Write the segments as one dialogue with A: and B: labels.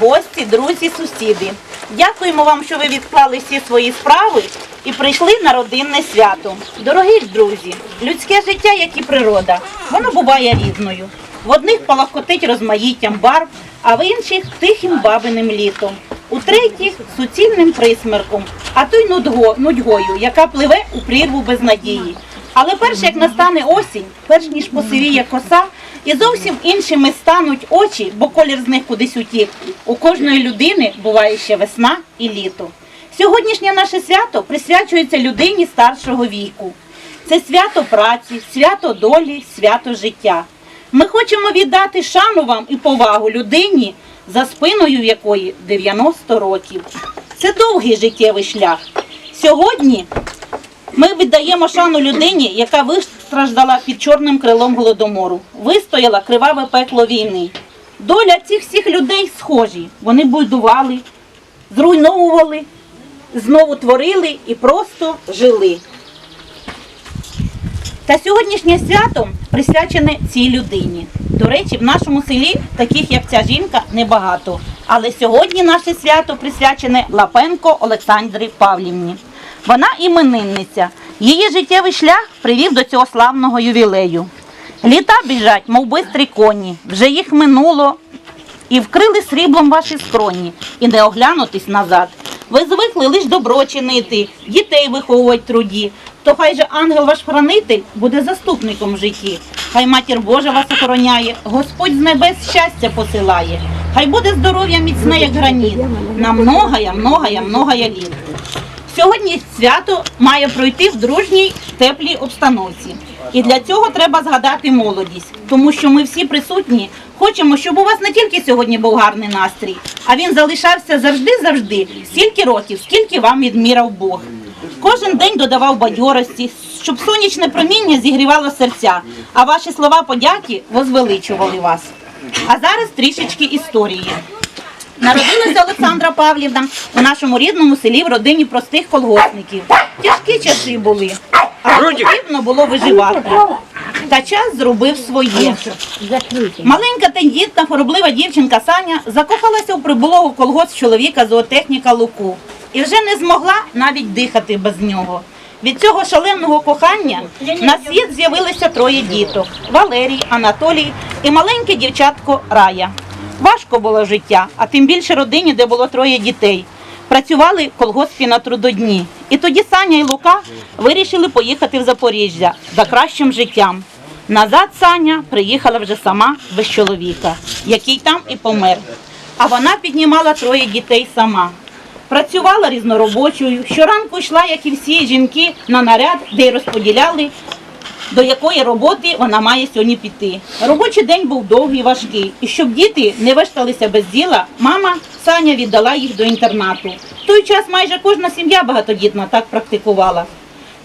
A: гості, друзі, сусіди. Дякуємо вам, що ви відклали всі свої справи і прийшли на родинне свято. Дорогі друзі, людське життя, як і природа, воно буває різною. В одних палахкотить розмаїттям барв, а в інших тихим бабиним літом. У третіх суцільним присмерком, а то й нудго, нудьгою, яка пливе у прірву без надії. Але перш як настане осінь, перш ніж посивіє коса, і зовсім іншими стануть очі, бо колір з них кудись утік. У кожної людини буває ще весна і літо. Сьогоднішнє наше свято присвячується людині старшого віку. Це свято праці, свято долі, свято життя. Ми хочемо віддати шану вам і повагу людині, за спиною якої 90 років. Це довгий життєвий шлях. Сьогодні ми віддаємо шану людині, яка вистраждала під чорним крилом голодомору, вистояла криваве пекло війни. Доля цих всіх людей схожі. Вони будували, зруйновували, знову творили і просто жили. Та сьогоднішнє свято присвячене цій людині. До речі, в нашому селі таких, як ця жінка, небагато. Але сьогодні наше свято присвячене Лапенко Олександрі Павлівні. Вона іменинниця. Її життєвий шлях привів до цього славного ювілею. Літа біжать, мов бистрі коні, вже їх минуло, і вкрили сріблом ваші скроні, і не оглянутись назад. Ви звикли лиш добро чинити, дітей виховувати труді. То хай же ангел ваш хранитель буде заступником в житті. Хай матір Божа вас охороняє, Господь з небес щастя посилає. Хай буде здоров'я міцне, як граніт, на многая, многая, многая літ. Сьогодні свято має пройти в дружній теплій обстановці. І для цього треба згадати молодість, тому що ми всі присутні хочемо, щоб у вас не тільки сьогодні був гарний настрій, а він залишався завжди-завжди, стільки років, скільки вам відміряв Бог. Кожен день додавав бадьорості, щоб сонячне проміння зігрівало серця, а ваші слова подяки возвеличували вас. А зараз трішечки історії. Народилася Олександра Павлівна у нашому рідному селі в родині простих колгоспників. Тяжкі часи були, але потрібно було виживати. Та час зробив своє. Маленька тендітна хвороблива дівчинка Саня закохалася у прибулого колгосп чоловіка зоотехніка Луку і вже не змогла навіть дихати без нього. Від цього шаленого кохання на світ з'явилися троє діток: Валерій, Анатолій і маленьке дівчатко Рая. Важко було життя, а тим більше родині, де було троє дітей. Працювали в колгоспі на трудодні. І тоді Саня і Лука вирішили поїхати в Запоріжжя за кращим життям. Назад Саня приїхала вже сама без чоловіка, який там і помер. А вона піднімала троє дітей сама. Працювала різноробочою, щоранку йшла, як і всі жінки, на наряд, де й розподіляли до якої роботи вона має сьогодні піти. Робочий день був довгий, важкий, і щоб діти не вешталися без діла, мама Саня віддала їх до інтернату. В той час майже кожна сім'я багатодітна так практикувала.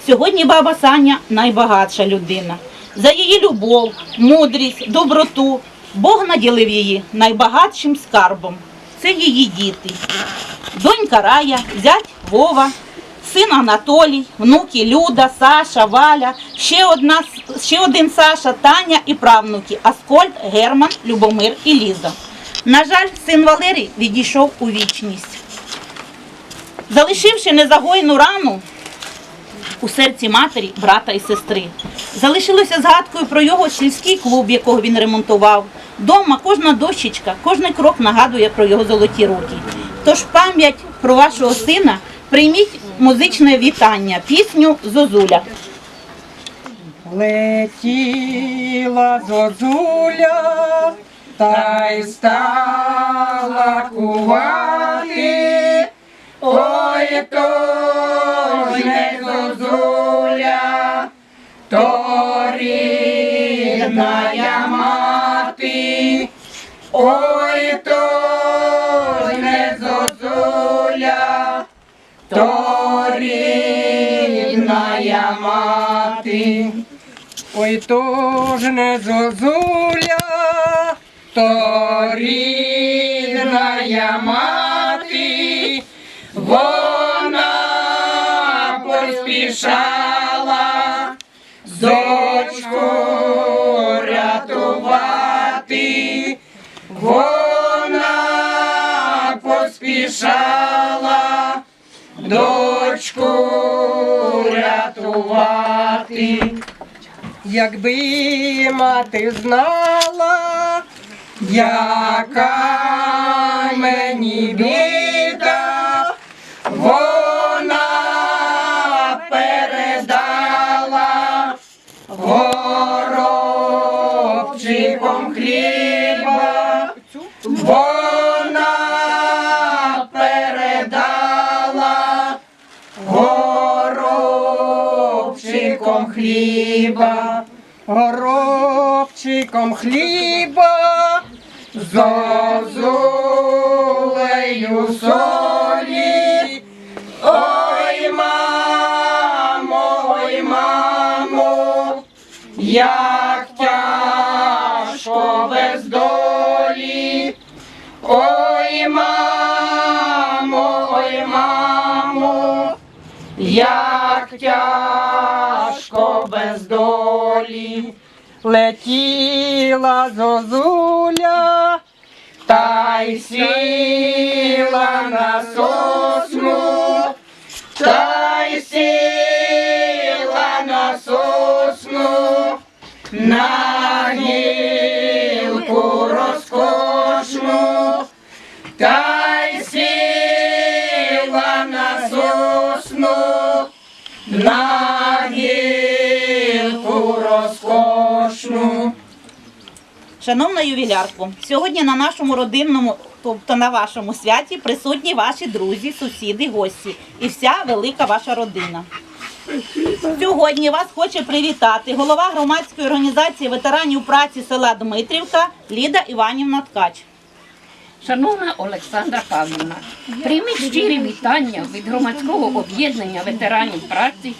A: Сьогодні баба Саня найбагатша людина. За її любов, мудрість, доброту Бог наділив її найбагатшим скарбом. Це її діти. Донька Рая, зять Вова, син Анатолій, внуки Люда, Саша, Валя, ще, одна, ще один Саша, Таня і правнуки Аскольд, Герман, Любомир і Ліза. На жаль, син Валерій відійшов у вічність. Залишивши незагойну рану у серці матері, брата і сестри. Залишилося згадкою про його сільський клуб, якого він ремонтував. Дома кожна дощечка, кожний крок нагадує про його золоті руки. Тож пам'ять про вашого сина прийміть музичне вітання, пісню Зозуля.
B: Летіла зозуля, та й стала кувати. То рідная мати. Ой, то ж не зозуля, то рідная мати, вона поспішала рятувати. Якби мати знала, яка мені біда, горобчиком хліба, горобчиком хліба, зозулею солі. Долі. Летіла зозуля, та й сіла на сосну, та й сіла
A: Шановна ювілярко, сьогодні на нашому родинному, тобто на вашому святі, присутні ваші друзі, сусіди, гості і вся велика ваша родина. Сьогодні вас хоче привітати голова громадської організації ветеранів праці села Дмитрівка Ліда Іванівна Ткач.
C: Шановна Олександра Павлівна, прийміть щирі вітання від громадського об'єднання ветеранів праці.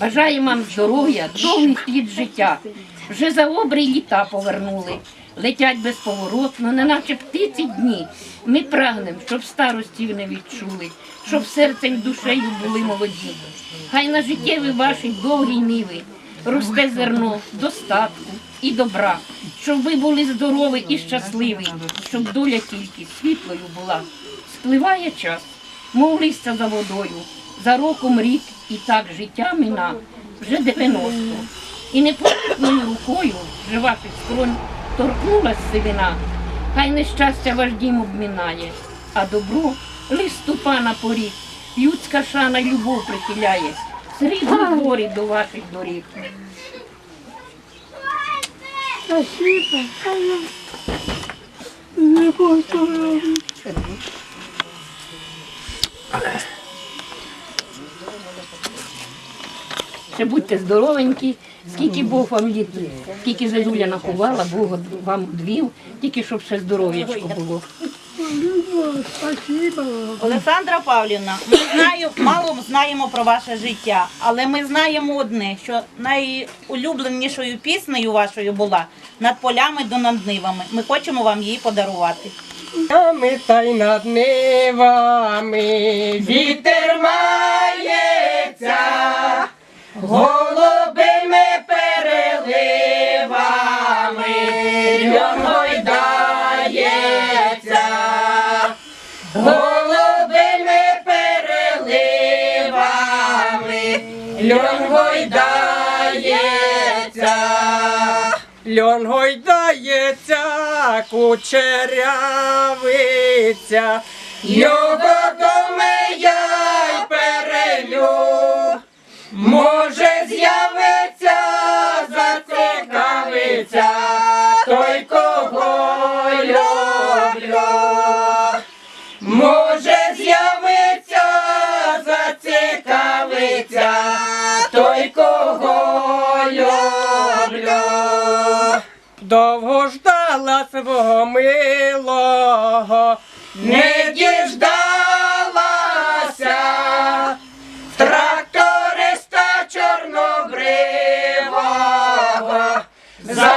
C: Бажаємо вам здоров'я, довгих літ життя. Вже за обрій літа повернули. Летять безповоротно, неначе птиці дні. Ми прагнемо, щоб старостів не відчули, щоб серцем душею були молоді. Хай на життєві ваші довгі ниви росте зерно достатку і добра, щоб ви були здорові і щасливі, щоб доля тільки світлою була. Спливає час, мов листя за водою, за роком рік, і так життя мина вже 90. І непомітною рукою вже ваших скронь торкнулась сивина. Хай нещастя ваш дім обмінає, а добро лиш ступа на поріг. Людська шана й любов прихиляє, срібні горі до ваших доріг. Ще будьте здоровенькі, скільки Бог вам літ, скільки зазуля наховала, Бог вам двів, тільки щоб ще здоров'ячко було.
A: Олександра Павлівна, ми знаю, мало знаємо про ваше життя, але ми знаємо одне, що найулюбленішою піснею вашою була над полями до над нивами. Ми хочемо вам її подарувати.
B: Ми та й над нивами вітер мається, льон гойдається, голубими переливами льон гойдається. Льон гойдається, кучерявиця, його домия й перелю. Може Довго ждала свого милого, не діждалася, тракториста чорнобривого закохалася,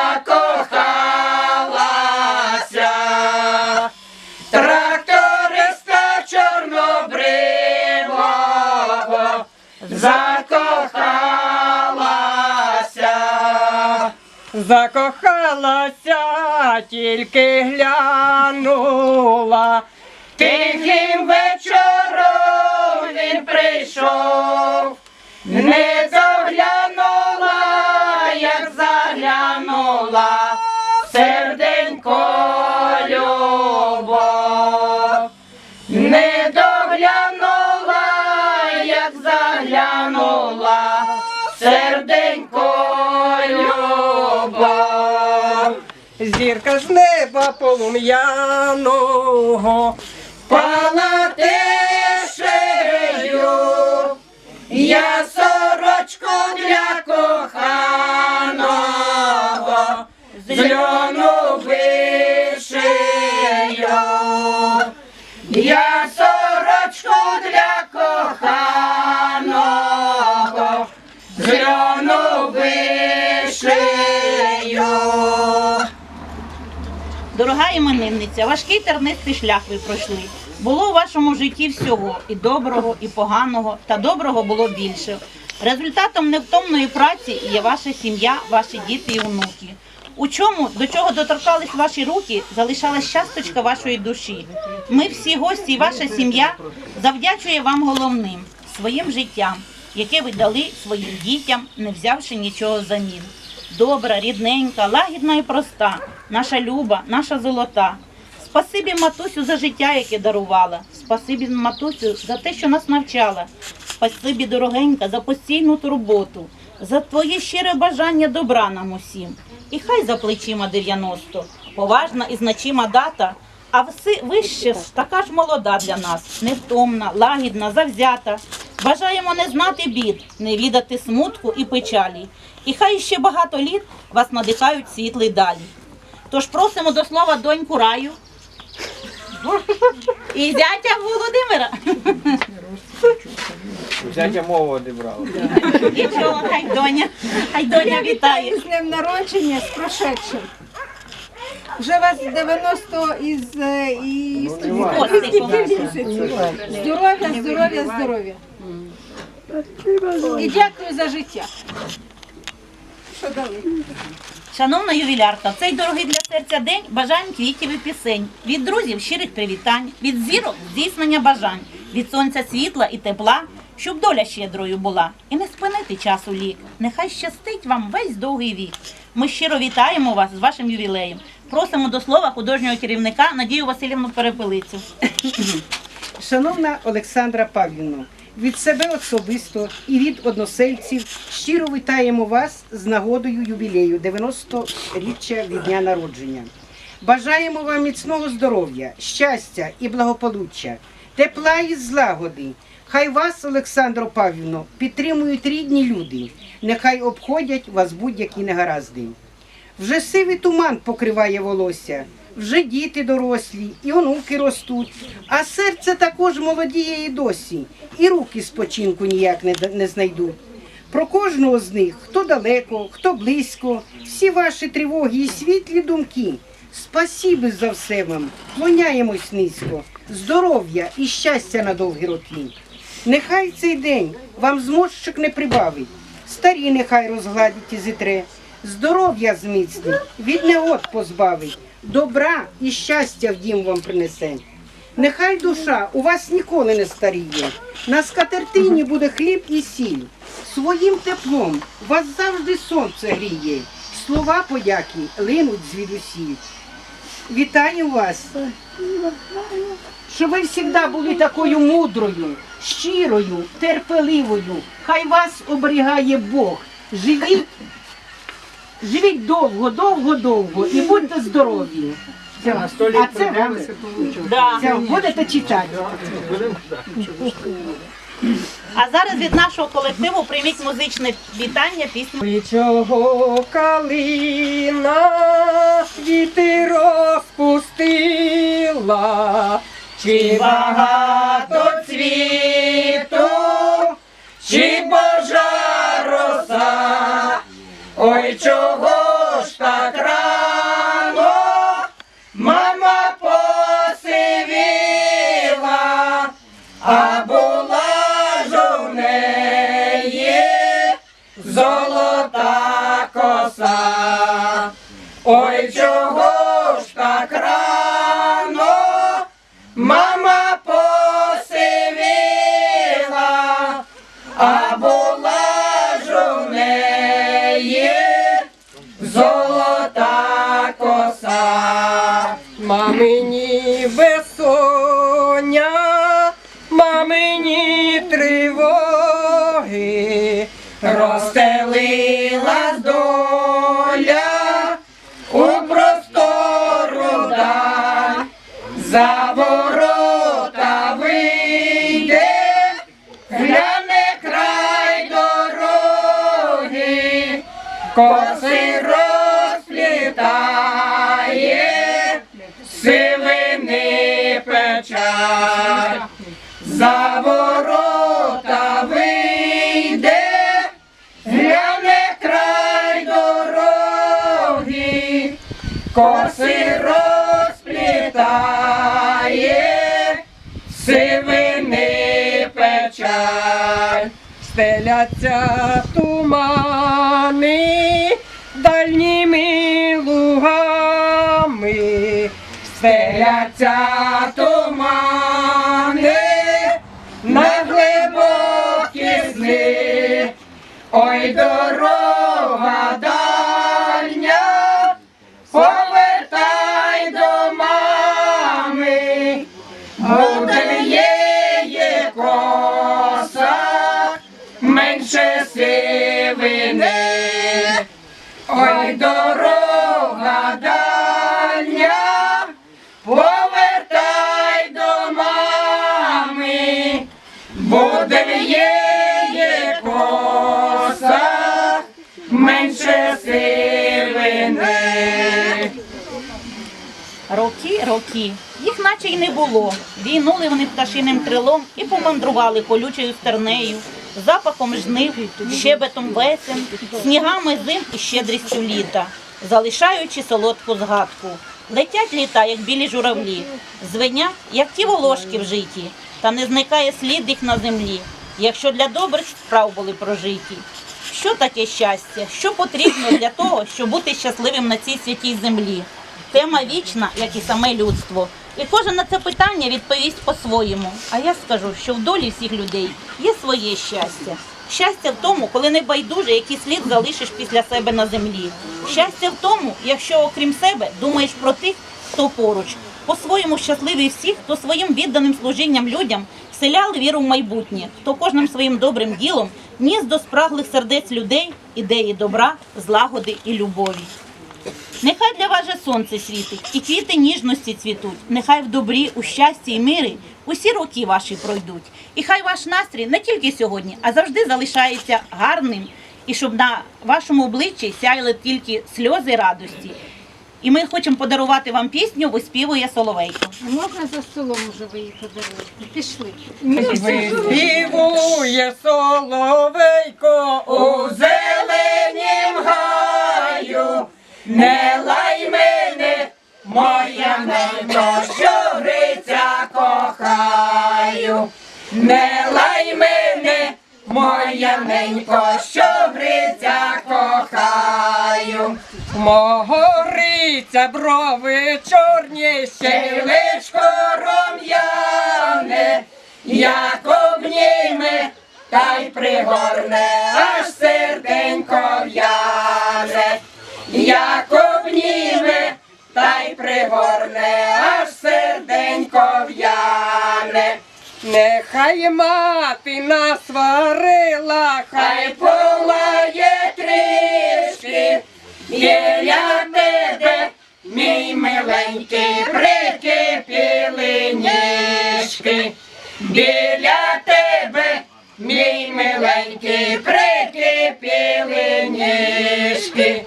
B: тракториста чорнобривого закохалася. закохалася, тільки глянула. Тихим вечором він прийшов. не зірка з неба полум'яного, пала тишею, я сорочку для коханого, з
A: Дорога іменинниця, важкий тернистий шлях ви пройшли. Було у вашому житті всього і доброго, і поганого, та доброго було більше. Результатом невтомної праці є ваша сім'я, ваші діти і онуки. У чому, до чого доторкались ваші руки, залишалась часточка вашої душі. Ми всі гості і ваша сім'я завдячує вам головним своїм життям, яке ви дали своїм дітям, не взявши нічого взамін. Добра, рідненька, лагідна і проста, наша люба, наша золота. Спасибі матусю за життя, яке дарувала. Спасибі матусю за те, що нас навчала. Спасибі, дорогенька, за постійну турботу, за твоє щире бажання добра нам усім. І хай за плечима 90, поважна і значима дата, а ви, ви ще ж така ж молода для нас, невтомна, лагідна, завзята. Бажаємо не знати бід, не відати смутку і печалі. І хай ще багато літ вас надихають світлі далі. Тож просимо до слова доньку раю і зятя Володимира.
D: Зятя мову одібрала.
A: Нічого, хай доня, хай доня вітає.
E: З днем народження, з прошедшим. Вже вас 90 із, е, і
A: Костиком.
E: здоров'я, здоров'я, здоров'я. І дякую за життя. Що дали?
A: Шановна ювілярка, в цей дорогий для серця день бажаємо квітів і пісень. Від друзів щирих привітань, від зірок здійснення бажань, від сонця світла і тепла, щоб доля щедрою була. І не спинити часу лік. Нехай щастить вам весь довгий вік. Ми щиро вітаємо вас з вашим ювілеєм. Просимо до слова художнього керівника Надію Васильівну Перепелицю.
F: Шановна Олександра Павлівна, від себе особисто і від односельців щиро вітаємо вас з нагодою ювілею 90-річчя від дня народження. Бажаємо вам міцного здоров'я, щастя і благополуччя, тепла і злагоди. Хай вас, Олександро Павлівно, підтримують рідні люди, нехай обходять вас будь-які негаразди. Вже сивий туман покриває волосся, вже діти дорослі, і онуки ростуть, а серце також молодіє і досі, і руки спочинку ніяк не, не знайдуть. Про кожного з них, хто далеко, хто близько, всі ваші тривоги і світлі думки. Спасіби за все вам, клоняємось низько, здоров'я і щастя на довгі роки. Нехай цей день вам зморщик не прибавить, старі нехай розгладить і зітре, здоров'я зміцнить, від негод позбавить, добра і щастя в дім вам принесе. Нехай душа у вас ніколи не старіє, на скатертині буде хліб і сіль. Своїм теплом вас завжди сонце гріє, слова подяки линуть звідусіль. Вітаю вас, щоб ви завжди були такою мудрою, щирою, терпеливою. Хай вас оберігає Бог. Живіть, живіть довго, довго, довго і будьте здорові. А це вам
A: Да.
F: це будете читати.
A: А зараз від нашого колективу прийміть музичне вітання пісню.
B: Чого калина квіти розпустила, чи багато цвіту, чи божа роса, ой чого ж так рано, мама посивіла, а була ж у неї золота коса. Ой, стеляться тумани дальніми лугами, стеляться тумани менше сивини.
A: Роки, роки, їх наче й не було. Війнули вони пташиним крилом і помандрували колючою стернею, запахом жнив, щебетом весен, снігами зим і щедрістю літа, залишаючи солодку згадку. Летять літа, як білі журавлі, звенять, як ті волошки в житті, та не зникає слід їх на землі, якщо для добрих справ були прожиті. Що таке щастя? Що потрібно для того, щоб бути щасливим на цій святій землі? Тема вічна, як і саме людство. І кожен на це питання відповість по-своєму. А я скажу, що в долі всіх людей є своє щастя. Щастя в тому, коли не байдуже, який слід залишиш після себе на землі. Щастя в тому, якщо окрім себе думаєш про тих, хто поруч. По-своєму щасливий всіх, хто своїм відданим служінням людям вселяли віру в майбутнє, хто кожним своїм добрим ділом ніс до спраглих сердець людей ідеї добра, злагоди і любові. Нехай для вас же сонце світить, і квіти ніжності цвітуть. Нехай в добрі, у щасті і мирі усі роки ваші пройдуть. І хай ваш настрій не тільки сьогодні, а завжди залишається гарним, і щоб на вашому обличчі сяяли тільки сльози радості. І ми хочемо подарувати вам пісню «Виспівує Соловейко».
E: А можна за столом уже ви її подарувати? Пішли.
B: Виспівує соловейко у зеленім гаю, не лай мене, моя ненько, що гриця кохаю, не лай мене, моя ненько, що гриця кохаю. Мого гриця брови чорні, щелечко рум'яне, як обніме, та й пригорне, аж серденько в'яне, як обніме, та й пригорне, аж серденько в'яне. Нехай мати насварила, хай полає трішки, біля тебе, мій миленький, прикипіли ніжки, біля тебе, мій миленький, прикипіли ніжки.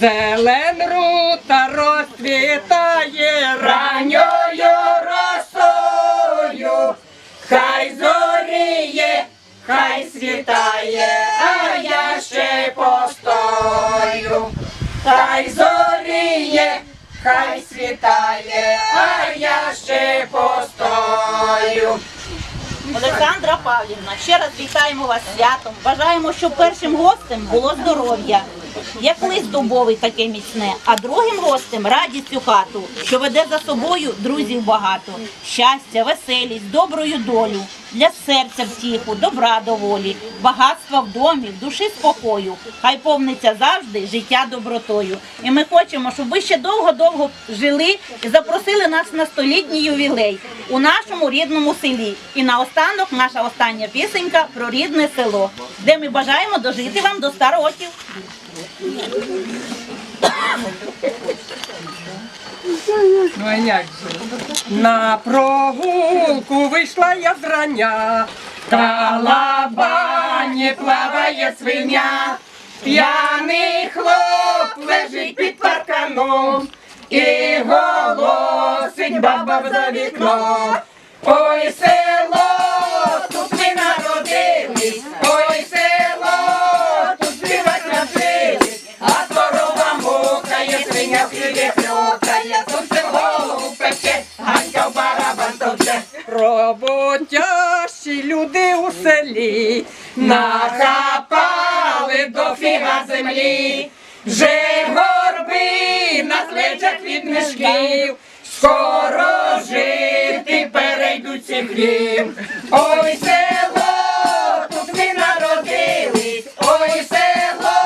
B: Зелен рута розцвітає ранньою хай зоріє, хай світає, а я ще постою. Хай зоріє, хай світає, а я ще постою.
A: Олександра Павлівна, ще раз вітаємо вас святом. Бажаємо, щоб першим гостем було здоров'я, як лист дубовий таке міцне, а другим гостем радість у хату, що веде за собою друзів багато. Щастя, веселість, доброю долю, для серця втіху, добра доволі, багатства в домі, в душі спокою. Хай повниться завжди життя добротою. І ми хочемо, щоб ви ще довго-довго жили і запросили нас на столітній ювілей у нашому рідному селі. І наостанок наша остання пісенька про рідне село, де ми бажаємо дожити вам до 100 років.
B: Ну а як же? На прогулку вийшла я зрання, Калабані плаває свиня, П'яний хлоп лежить під парканом і голосить баба за вікном. Ой, село, тут ми народились, барабан. Роботящі люди у селі нахапали до фіга землі, вже горби на плечах від мішків, скоро жити перейдуть всі хлів. Ой, село, тут ми народились, ой, село,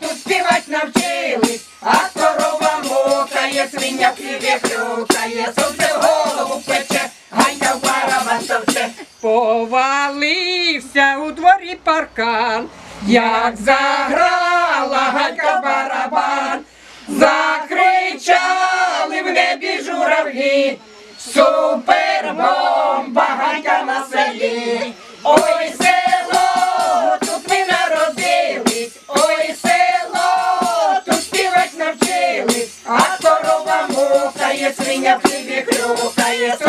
B: тут співать навчились, а корова мокає, свиня в хліві сонце голову пече, гайда в барабан. Повалився у дворі паркан, як заграла гайка барабан, закричали в небі журавлі, супербомба
D: Yes,